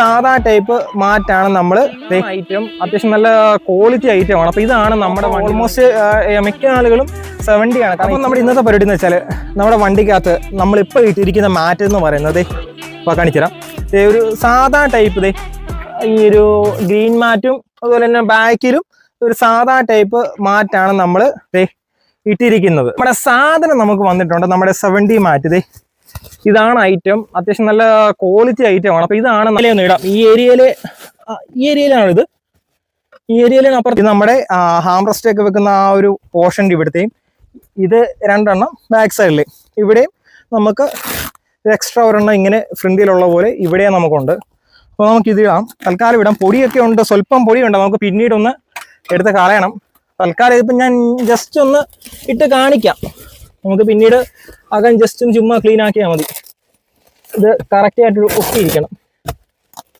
സാധാ ടൈപ്പ് മാറ്റാണ് നമ്മൾ ഐറ്റം അത്യാവശ്യം നല്ല ക്വാളിറ്റി ഐറ്റം ആണ്. അപ്പൊ ഇതാണ് നമ്മുടെ ഓൾമോസ്റ്റ് മിക്ക ആളുകളും സെവന്റി ആണ്. കാരണം നമ്മുടെ ഇന്നത്തെ പരിപാടി എന്ന് വെച്ചാൽ നമ്മുടെ വണ്ടിക്കകത്ത് നമ്മളിപ്പോൾ ഇട്ടിരിക്കുന്ന മാറ്റ് എന്ന് പറയുന്നത് ഇപ്പോൾ കാണിച്ചുതരാം. ഒരു സാധാ ടൈപ്പ് ദേ ഈ ഒരു ഗ്രീൻ മാറ്റും അതുപോലെ തന്നെ ബാക്കിലും ഒരു സാധാ ടൈപ്പ് മാറ്റാണ് നമ്മൾ ഇട്ടിരിക്കുന്നത്. നമ്മുടെ സാധനം നമുക്ക് വന്നിട്ടുണ്ട്. നമ്മുടെ സെവന്റി മാറ്റ് ദേ. ഇതാണ് ഐറ്റം അത്യാവശ്യം നല്ല ക്വാളിറ്റി ഐറ്റം ആണ്. അപ്പൊ ഇതാണ് നിലയൊന്ന് ഇടാം. ഈ ഏരിയയിൽ ഈ ഏരിയയിലാണിത് ഈ ഏരിയയിലാണ് അപ്പുറത്ത് നമ്മുടെ ഹാംറസ്റ്റ് ഒക്കെ വെക്കുന്ന ആ ഒരു പോർഷൻ ഇവിടുത്തെയും. ഇത് രണ്ടെണ്ണം ബാക്ക് സൈഡിൽ ഇവിടെയും നമുക്ക് എക്സ്ട്രാ ഒരെണ്ണം ഇങ്ങനെ ഫ്രണ്ടിലുള്ള പോലെ ഇവിടെ നമുക്കുണ്ട്. അപ്പോൾ നമുക്ക് ഇത് ഇടാം. തൽക്കാലം ഇടാം. പൊടിയൊക്കെ ഉണ്ട്. സ്വല്പം പൊടിയുണ്ട്. നമുക്ക് പിന്നീടൊന്ന് എടുത്ത് കളയണം. തൽക്കാലം ഇതിപ്പോൾ ഞാൻ ജസ്റ്റ് ഒന്ന് ഇട്ട് കാണിക്കാം. നമുക്ക് പിന്നീട് അകം ജസ്റ്റ് ചുമ്മാ ക്ലീൻ ആക്കിയാൽ മതി. ഇത് കറക്റ്റ് ആയിട്ട് ഒട്ടിയിരിക്കണം.